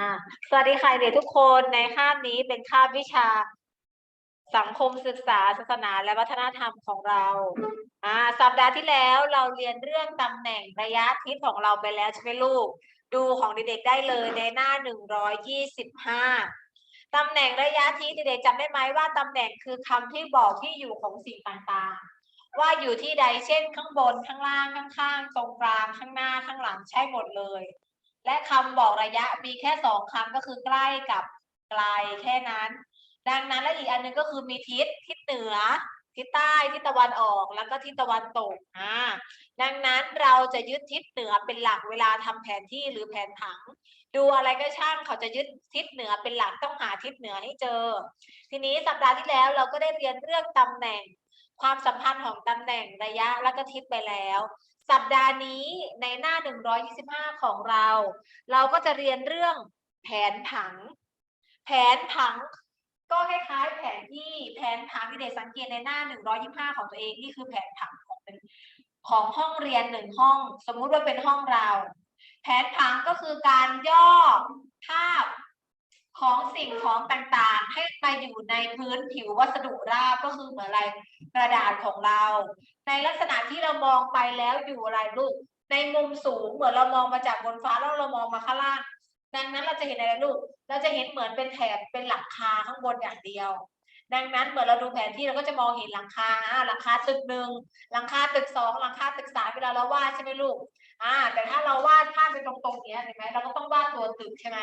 อ่าสวัสดีค่ะเด็กทุกคนในคาบนี้เป็นคาบวิชา สังคมศึกษาศาสนาและวัฒนธรรมของเราอ่าสัปดาห์ที่แล้วเราเรียนเรื่องตำแหน่งระยะทิศของเราไปแล้วใช่ไหมลูก ดูของเด็กๆได้เลยในหน้าหนึ่งร้อยยี่สิบห้าตำแหน่งระยะทิศเด็กๆจำได้ไหมว่าตำแหน่งคือคำที่บอกที่อยู่ของสิ่งต่างๆ ว่าอยู่ที่ใดเช่นข้างบนข้างล่างข้างๆ ตรงกลางข้างหน้าข้างหลังใช่หมดเลย และคำบอกระยะมีแค่สองคำก็คือใกล้กับไกลแค่นั้น ดังนั้นแล้วอีกอันหนึงก็คือมีทิศทิศเหนือ ทิศใต้ทิศตะวันออกแล้วก็ทิศตะวันตกอ่าดังนั้นเราจะยึดทิศเหนือเป็นหลักเวลาทำแผนที่หรือแผนผัง ดูอะไรก็ช่างเขาจะยึดทิศเหนือเป็นหลักต้องหาทิศเหนือให้เจอ ทีนี้สัปดาห์ที่แล้วเราก็ได้เรียนเรื่องตำแหน่งความสัมพันธ์ของตำแหน่งระยะและก็ทิศไปแล้ว สัปดาห์นี้ในหน้า 125 ของเรา เราก็จะเรียนเรื่องแผนผัง แผนผังก็คล้ายๆแผนที่แผนผังที่เด็กสังเกตในหน้า 125 ของตัวเองนี่คือแผนผังของเป็นของห้องเรียนหนึ่งห้อง สมมุติว่าเป็นห้องเรา แผนผังก็คือการย่อภาพ ของสิ่งของต่างๆ ให้มาอยู่ในพื้นผิววัสดุราบก็คือเหมือนอะไรกระดาษของเรา ในลักษณะที่เรามองไปแล้วอยู่อะไรลูกในมุมสูงเหมือนเรามองมาจากบนฟ้าแล้วเรามองมาข้างล่าง ดังนั้นเราจะเห็นอะไรลูก เราจะเห็นเหมือนเป็นแถบเป็นหลังคาข้างบนอย่างเดียว ดังนั้นเมื่อเราดูแผนที่เราก็จะมองเห็นหลังคาหลังคาตึกหนึ่งหลังคาตึกสองหลังคาตึกสามเวลาเราวาดใช่ไหมลูกอ่าแต่ถ้าเราวาดภาพเป็นต รงเนี้ยเห็นไหมเราก็ต้องวาดตัวตึกใช่ไหม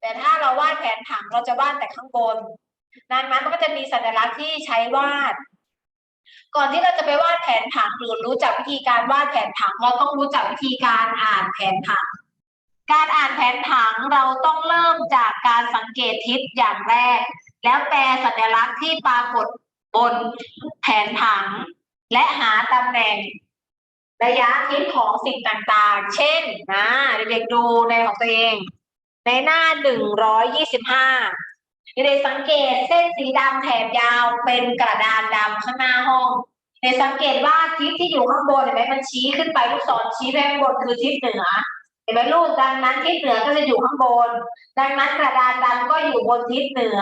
แต่ถ้าเราวาดแผนผังเราจะวาดแต่ข้างบนนั้นมันก็จะมีสัญลักษณ์ที่ใช้วาด ก่อนที่เราจะไปวาดแผนผังหรือรู้จักวิธีการวาดแผนผัง เราต้องรู้จักวิธีการอ่านแผนผัง การอ่านแผนผังเราต้องเริ่มจากการสังเกตทิศอย่างแรก แล้วแปลสัญลักษณ์ที่ปรากฏบนแผนผัง และหาตำแหน่ง ระยะทิศของสิ่งต่างๆ เช่นนะเด็กๆดูในของตัวเอง ในหน้าหนึ่งร้อยยี่สิบห้าเด็กๆสังเกตเส้นสีดำแถบยาวเป็นกระดานดำข้างหน้าห้องเด็กสังเกตว่าทิศที่อยู่ข้างบนเห็นไหมมันชี้ขึ้นไปลูกศรชี้ไปข้างบนคือทิศเหนือเห็นไหมลูกดังนั้นทิศเหนือก็จะอยู่ข้างบน ดังนั้นกระดานดำก็อยู่บนทิศเหนือ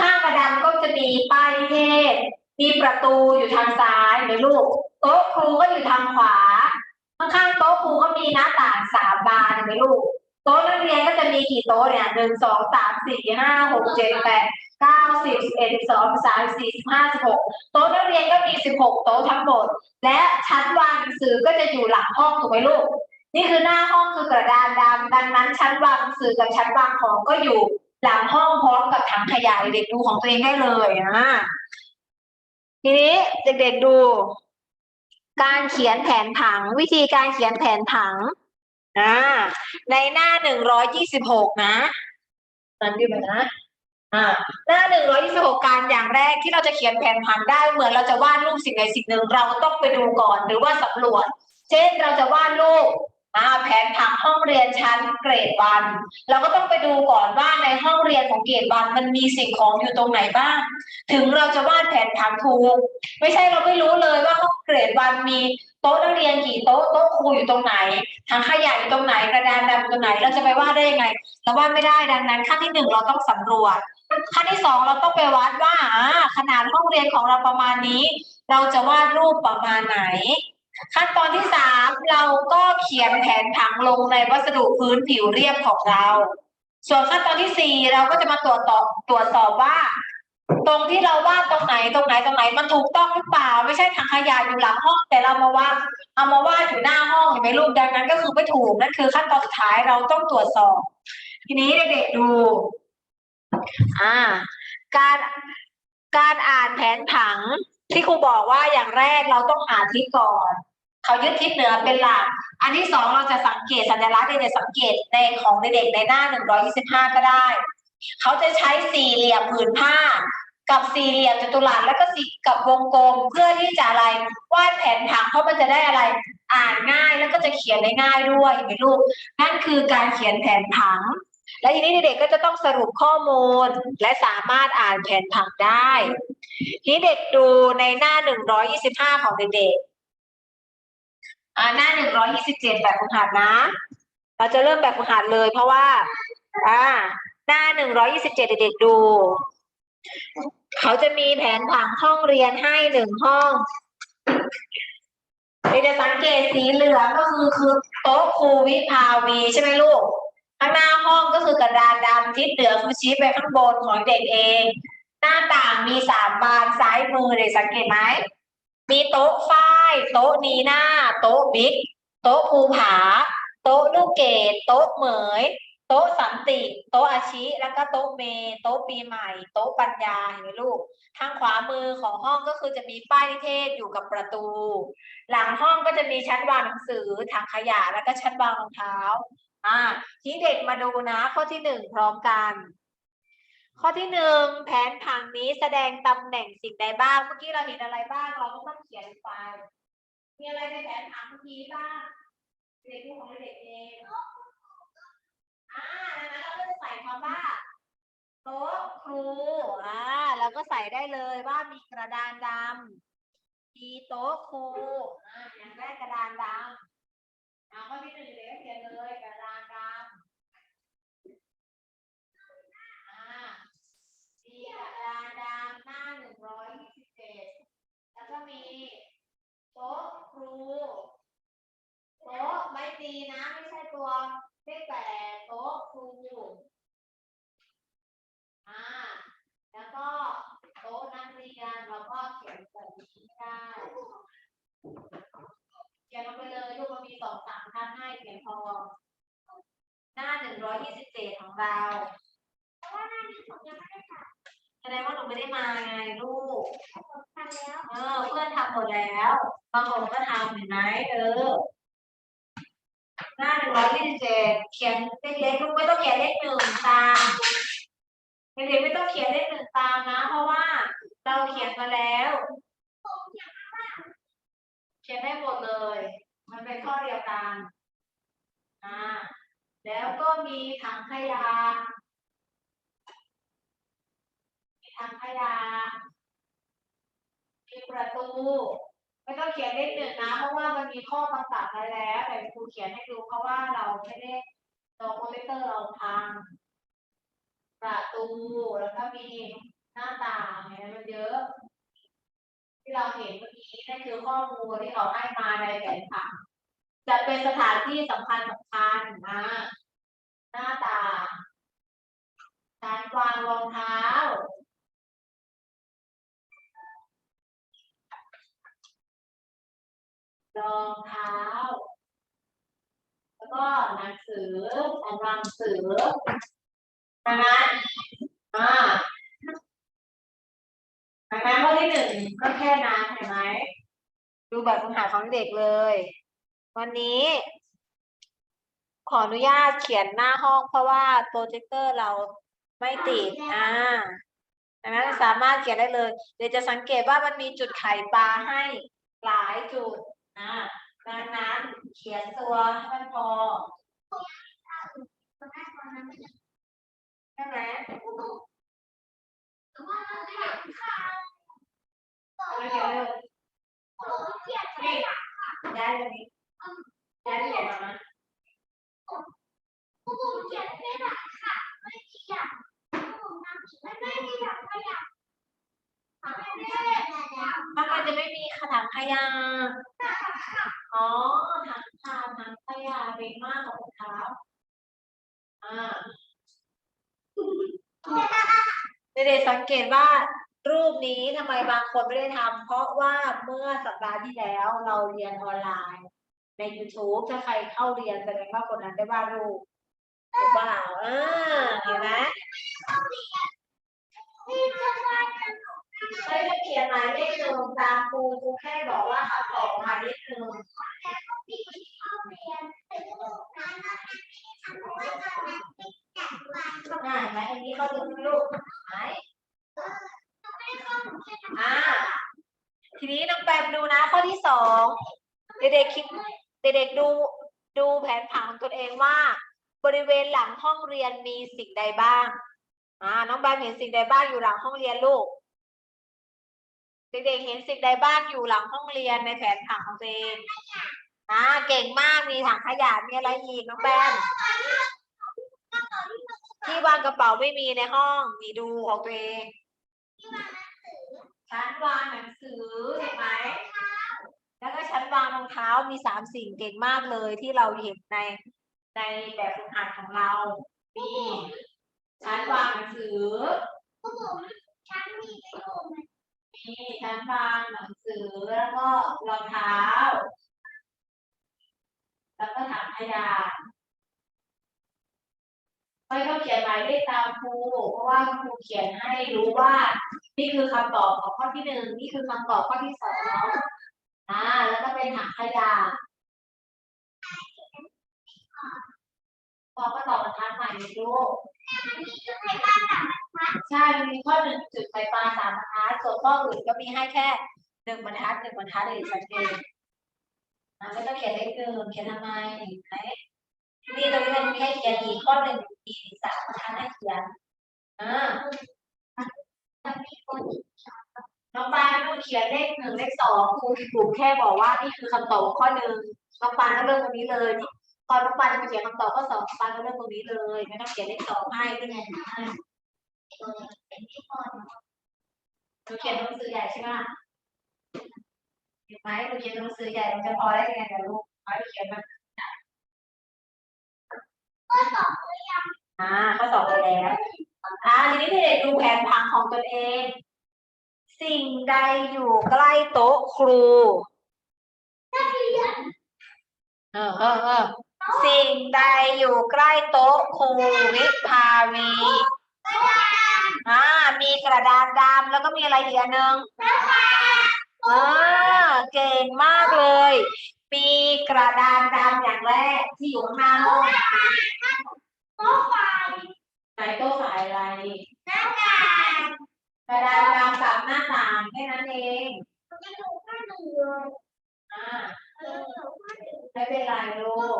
ข้างกระดานก็จะมีป้ายเทศมีประตูอยู่ทางซ้ายเห็นไหมลูก โต๊ะครูก็อยู่ทางขวา ข้างๆโต๊ะครูก็มีหน้าต่างสามบานไหมลูกโต๊ะนักเรียนก็จะมีกี่โต๊ะเนี่ยหนึ่งสองสามสี่ห้าหกเจ็ดแปดเก้าสิบสิบเอ็ดสิบสองสิบสามสิบสี่สิบห้าสิบหกโต๊ะนักเรียนก็มีสิบหกโต๊ะทั้งหมด และชั้นวางหนังสือก็จะอยู่หลังห้องถูกไหมลูก นี่คือหน้าห้องคือกระดานดำดังนั้นชั้นวางหนังสือกับชั้นวางของก็อยู่หลังห้องพร้อมกับถังขยะเด็กดูของตัวเองได้เลยอ่าทีนี้เด็กๆดู การเขียนแผนผัง วิธีการเขียนแผนผังอ่าในหน้าหนึ่งร้อยยี่สิบหกนะตันดีไปนะอ่าหน้าหนึ่งร้อยยี่สิบหกการอย่างแรกที่เราจะเขียนแผนผังได้เหมือนเราจะวาดรูปสิ่งใดสิ่งหนึ่งเราต้องไปดูก่อนหรือว่าสำรวจ เช่นเราจะวาดรูป อ่าแผนผังห้องเรียนชั้นเกรดวัน เราก็ต้องไปดูก่อนว่าในห้องเรียนของเกรดวันมันมีสิ่งของอยู่ตรงไหนบ้าง ถึงเราจะวาดแผนผังถูก ไม่ใช่เราไม่รู้เลยว่าห้องเกรดวันมีโต๊ะนักเรียนกี่โต๊ะโต๊ะครูอยู่ตรงไหนถังขยะอยู่ตรงไหนกระดานดำอยู่ตรงไหน เราจะไปวาดได้ยังไง เราวาดไม่ได้ดังนั้นขั้นที่หนึ่งเราต้องสำรวจขั้นที่สองเราต้องไปวัดว่าอ่าขนาดห้องเรียนของเราประมาณนี้ เราจะวาดรูปประมาณไหน ขั้นตอนที่สามเราก็เขียนแผนผังลงในวัสดุพื้นผิวเรียบของเรา ส่วนขั้นตอนที่สี่เราก็จะมาตรวจสอบตรวจสอบว่า ตรงที่เราวาดตรงไหนตรงไหนตรงไหนมันถูกต้องหรือเปล่า ไม่ใช่ถังขยะอยู่หลังห้อง แต่เรามาวาดเอามาวาดอยู่หน้าห้องเห็นไหมลูกดังนั้น ก็คือไม่ถูกนั่นคือขั้นตอนสุดท้ายเราต้องตรวจสอบ ทีนี้เด็กๆดู อ่า การการอ่านแผนผังที่ครูบอกว่าอย่างแรกเราต้องหาทิศก่อน เขายึดทิศเหนือเป็นหลัก อันที่สองเราจะสังเกตสัญลักษณ์เด็กสังเกตในของเด็กในหน้าหนึ่งร้อยี่สิบห้าก็ได้ เขาจะใช้สี่เหลี่ยมผืนผ้า กับสี่เหลี่ยมจัตุรัสแล้วก็สี่กับวงกลมเพื่อที่จะอะไรวาดแผนผังเพราะมันจะได้อะไร อ่านง่ายแล้วก็จะเขียนได้ง่ายด้วยเห็นไหมลูกนั่นคือการเขียนแผนผัง และทีนี้เด็กก็จะต้องสรุปข้อมูลและสามารถอ่านแผนผังได้ ทีเด็กดูในหน้าหนึ่งร้อยี่สิบห้าของเด็กๆ อ่าหน้าหนึ่งร้อยยี่สิบเจ็ดแบบฝึกหัดนะ เราจะเริ่มแบบฝึกหัดเลย เพราะว่า อ่า หน้าหนึ่งร้อยี่สิบเจ็ดเด็กๆดู เขาจะมีแผนผังห้องเรียนให้หนึ่งห้องเด็กจะสังเกตสีเหลืองก็คือคือโต๊ะครูวิภาวีใช่ไหมลูกข้างหน้าห้องก็คือกระดานดำทิศเหนือคือชี้ไปข้างบนของเด็กเอง หน้าต่างมีสามบานซ้ายมือเด็กสังเกตไหม มีโต๊ะฝ้าย โต๊ะนีหน้า โต๊ะบิ๊ก โต๊ะภูผา โต๊ะลูกเกดโต๊ะเหมย โต๊ะสันติ โต๊ะอาชิ แล้วก็โต๊ะเม โต๊ะปีใหม่ โต๊ะปัญญาเห็นไหมลูก ทางขวามือของห้องก็คือจะมีป้ายนิเทศอยู่กับประตู หลังห้องก็จะมีชั้นวางหนังสือถังขยะแล้วก็ชั้นวางรองเท้า อ่าที่เด็กมาดูนะข้อที่หนึ่งพร้อมกัน ข้อที่หนึ่งแผนผังนี้แสดงตำแหน่งสิ่งใดบ้าง เมื่อกี้เราเห็นอะไรบ้าง เราก็ต้องเขียนไป มีอะไรในแผนผังเมื่อกี้บ้าง เด็กดูของเด็กเองอ่าดังนั้นเราก็จะใส่คำว่าโต๊ะครูอ่าแล้วก็ใส่ได้เลยว่ามีกระดานดำมีโต๊ะครูอ่าอย่างแรกกระดานดำอ่าข้อที่หนึ่งเด็กก็เขียนเลยกระดานดำอ่ามีกระ ดานหน้าหนึ่งร้อยยี่สิบเจ็ดแล้วก็มีโต๊ะครูโต๊ะไม่ตีนะ ไม่ใช่ตัวเลขแปดโต๊ะครูอ่าแล้วก็โต๊ะนักเรียนเราก็เขียนแบบนี้ได้เขียนลงไปเลยลูกมันมีสองสามครั้งให้เขียนพอหน้าหนึ่งร้อยยี่สิบเจ็ดของเรา แสดงว่าหนูไม่ได้มาไงลูกเออเพื่อนทำหมดแล้วบางคนก็ทำเห็นไหมเออหน้าหนึ่งร้อยยี่สิบเจ็ดเขียนเล็กๆลูกไม่ต้องเขียนเลขหนึ่งตามเด็กๆไม่ต้องเขียนเลขหนึ่งตามนะ เพราะว่าเราเขียนมาแล้วเขียนได้หมดเลย มันเป็นข้อเดียวกันอ่าแล้วก็มีถังขยะ มีถังขยะมีประตู ไม่ต้องเขียนเลขหนึ่งนะ เพราะว่ามันมีข้อกำกับไว้แล้ว แต่ครูเขียนให้ดูเพราะว่าเราไม่ได้ตัวโปรเจคเตอร์เราพังประตูแล้วก็มีหน้าต่างเนี่ยมันเยอะ ที่เราเห็นเมื่อกี้นั่นคือข้อมูลที่เขาให้มาในแผนผังจะเป็นสถานที่สำคัญสำคัญนะหน้าต่างการวางรองเท้า รองเท้า แล้วก็หนังสือสำรับหนังสือดังนั้นอ่าดังนั้นข้อที่หนึ่งก็แค่นั้นเห็นไหมดูแบบฝึกหัดของเด็กเลย วันนี้ ขออนุญาตเขียนหน้าห้อง เพราะว่าโปรเจคเตอร์เราไม่ติดอ่าดังนั้นสามารถเขียนได้เลย เดี๋ยวจะสังเกตว่ามันมีจุดไข่ปลาให้หลายจุด อ่าดังนั้นเขียนตัวให้มันพอใช่ไหมเอาเขียนเลยนี่ย้ายตรงนี้ย้ายที่เขียนออกมาทำไมจะไม่มีถังขยะ อ๋อถังขยะถังขยะเป็นมากกว่ารองเท้าอ่าเด็กๆสังเกตว่ารูปนี้ทำไมบางคนไม่ได้ทำเพราะว่าเมื่อสัปดาห์ที่แล้วเราเรียนออนไลน์ ใน YouTube ถ้าใครเข้าเรียนแสดงว่าคนนั้นได้วาดรูปถูกเปล่าอ่าเห็นไหม เขียนหมายเลขหนึ่งตามครูครูแค่บอกว่าเอาออกมาเลขหนึ่งง่ายไหมอันนี้เขาดูลูกไหมอ่าทีนี้น้องแปมดูนะ ข้อที่สองเด็กๆคิดเด็กๆดูดูแผนผังของตนเองว่า บริเวณหลังห้องเรียนมีสิ่งใดบ้างอ่าน้องแบมเห็นสิ่งใดบ้างอยู่หลังห้องเรียนลูก เด็กๆเห็นสิ่งใดบ้างอยู่หลังห้องเรียนในแผนผังของตัวเองอ่าเก่งมากมีถังขยะมีอะไรอีกน้องแบมวางกระเป๋าไม่มีในห้องมีดูของตัวเองชั้นวางหนังสือเห็นไหมแล้วก็ชั้นวางรองเท้ามีสามสิ่งเก่งมากเลยที่เราเห็นในในแบบฝึกหัดของเรา มีชั้นวางหนังสือมี ชั้นวางหนังสือแล้วก็รองเท้า แล้วก็ถังขยะไม่ต้องเขียนหมายเลขตามครูเพราะว่าครูเขียนให้รู้ว่า นี่คือคำตอบของข้อที่หนึ่งนี่คือคำตอบข้อที่สองอ่า แล้วก็เป็นถังขยะพอก็ตอบบรรทัดใหม่ลูก ใช่มันมีข้อหนึ่งจุดไฟฟ้าสามบรรทัดส่วนข้ออื่นก็มีให้แค่หนึ่งบรรทัดหนึ่งบรรทัดเลยชัดเจนะไม่ต้องเขียนเลขหนึ่งเขียนทำไมเห็นไหมนี่ตรงนี้มันมีให้เขียนอีกข้อหนึ่งอีกสามบรรทัดให้เขียนอ่าน้องปานไม่ต้องเขียนเลขหนึ่งเลขสองครูกลุ่มแค่บอกว่านี่คือคำตอบข้อหนึ่งน้องปานก็เริ่มตรงนี้เลย ตอนน้องปานจะไปเขียนคำตอบข้อสองน้องปานก็เริ่มตรงนี้เลย ไม่ต้องเขียนเลขสองให้ด้วยไงให้หนูเขียนหนังสือใหญ่ใช่ไหมเห็นไหมหนูเขียนหนังสือใหญ่มันจะพอได้ยังไงกับลูกเอาเขียนมันอ่าข้อสอบไปแล้วอ่าทีนี้เด็กดูแผนผังของตนเอง สิ่งใดอยู่ใกล้โต๊ะครูเออเออเออ สิ่งใดอยู่ใกล้โต๊ะครูวิภาวีอ่ามีกระดานดำแล้วก็มีอะไรอีกอันหนึ่งอ่าเก่งมากเลย มีกระดานดำอย่างแรกที่อยู่ข้างหน้าห้องไหนโต๊ะสายอะไรกระดานดำกับหน้าต่างแค่นั้นเองอ่า ไม่เป็นไรลูก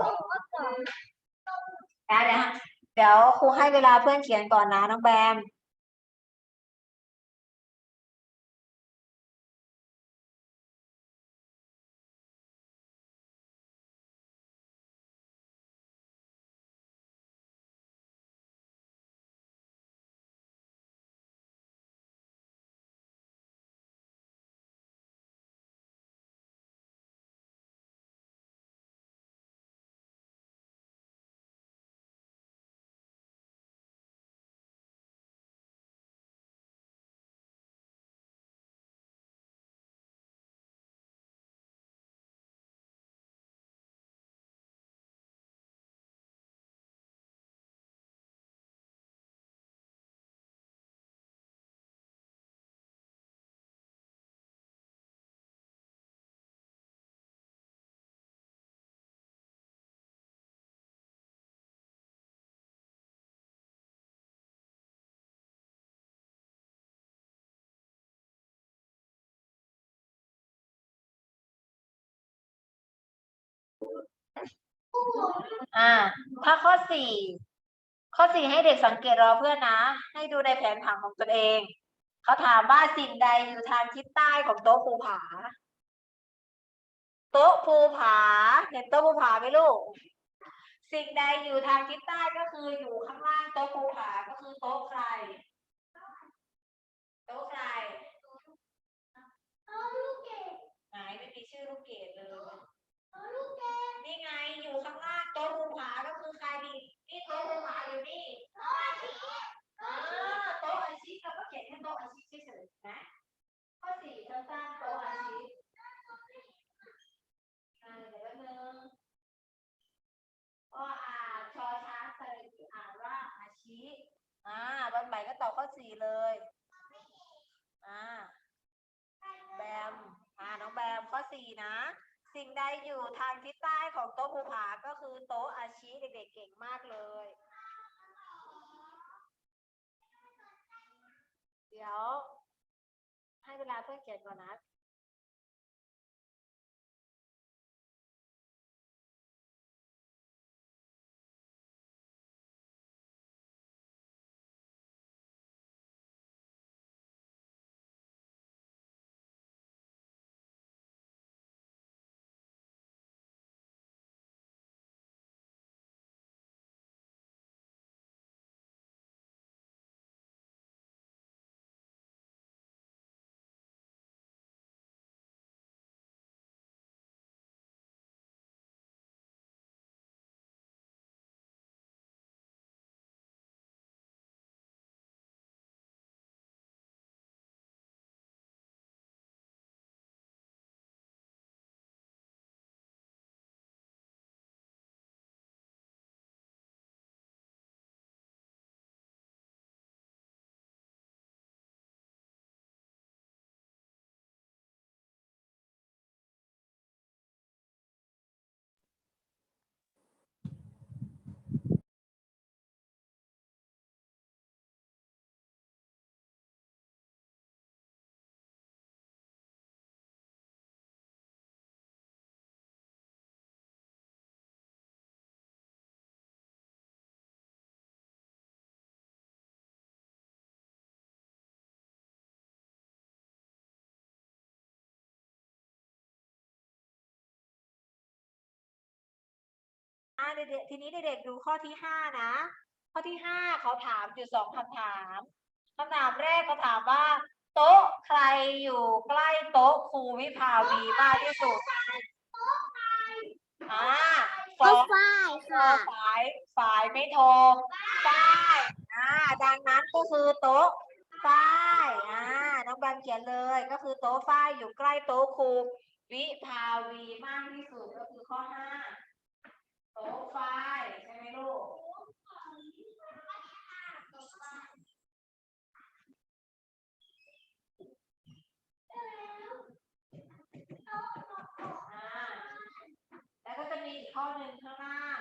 นะเดี๋ยวเดี๋ยวครูให้เวลาเพื่อนเขียนก่อนนะน้องแบม อ่า ถ้าข้อสี่ข้อสี่ให้เด็กสังเกตรอเพื่อนนะ ให้ดูในแผนผังของตนเอง เขาถามว่าสิ่งใดอยู่ทางทิศใต้ของโต๊ะภูผา โต๊ะภูผา เห็นโต๊ะภูผาไหมลูก สิ่งใดอยู่ทางทิศใต้ก็คืออยู่ข้างล่างโต๊ะภูผาก็คือโต๊ะใคร โต๊ะใครไหนไม่มีชื่อลูกเกดเลย นี่ไงอยู่ข้างล่างโต๊ะภูผาก็คือใครดีนี่โต๊ะภูผาอยู่นี่อ่าโต๊ะอาชีพเราก็เขียนแค่โต๊ะอาชีพเฉยๆนะข้อสี่สั้นๆโต๊ะอาชีพอ่าเดี๋ยวแป๊บนึงก็อ่านชอช้างสระอีอ่านว่าอาชีพอ่าวันใหม่ก็ตอบข้อสี่เลยอ่าแบมอ่าน้องแบมข้อสี่นะ สิ่ งใดอยู่ทางทิศใต้ของโต๊ะภูผาก็คือโต๊ะอาชีเด็กๆเก่งมากเลย เดี๋ยว ให้เวลาเพื่อนเขียนก่อนนะ ทีนี้เด็กๆดูข้อที่ห้านะ ข้อที่ห้าเขาถามอยู่สองคำถามคำถามแรกเขาถามว่า โต๊ะใครอยู่ใกล้โต๊ะครูวิภาวีมากที่สุดอ่าสก็องฝ้ายโทรค่ะฝ่ายฝ่ายไม่โทรฝ้ายอ่าดังนั้นก็คือโต๊ะฝ้ายอ่า น้องแบมเขียนเลย ก็คือโต๊ะฝ้ายอยู่ใกล้โต๊ะครูวิภาวีมากที่สุดก็คือข้อห้า โต๊ะฝ้ายใช่ไหมลูกอ่าแล้วก็จะมีอีกข้อหนึ่งข้างล่าง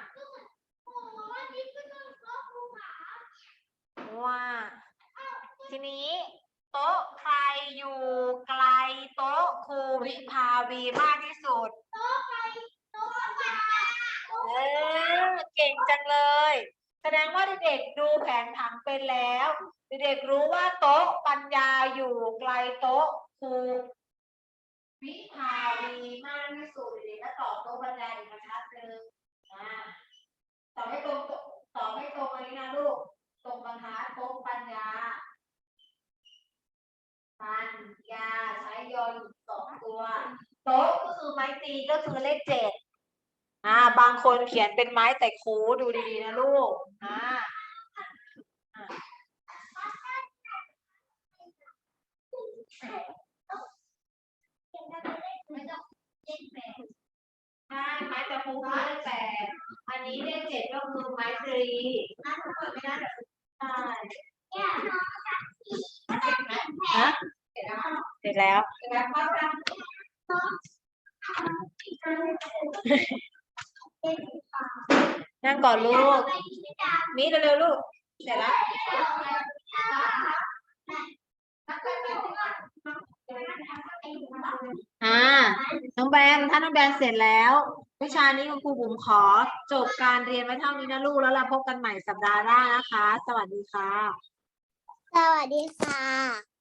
ว่า ทีนี้โต๊ะใครอยู่ไกลโต๊ะครูวิภาวีมากที่สุด เออเก่ง จังเลย แสดงว่าเด็กๆดูแผนผังเป็นแล้ว เด็กๆรู้ว่าโต๊ะปัญญาอยู่ไกลโต๊ะครูวิภาวีมากที่สุดเด็กๆก็ตอบโต๊ะปัญญาอีกบรรทัดหนึ่อ่าตอบให้ตรงตอบให้ตรงอันนี้นะลูก ตรงบรรทัดโต๊ะปัญญาปัญญาใช้ยอหยุดสองตัว โต๊ะก็คือไม้ตีก็คือเลขเจ็ด บางคนเขียนเป็นไม้แต่คูดูดีๆนะลูกอ่าอ่าใช่ไม้แต่คูคือเลขแปดอันนี้เลขเจ็ดก็คือไม้ตรีใช่ฮะเสร็จแล้ว นั่งก่อนลูก มีเร็วๆลูก เสร็จแล้วอ่า น้องแบงถ้าน้องแบงเสร็จแล้ว วิชานี้คุณครูบุ๋มขอ จบการเรียนไว้เท่านี้นะลูก แล้วเราพบกันใหม่สัปดาห์หน้านะคะ สวัสดีค่ะ สวัสดีค่ะ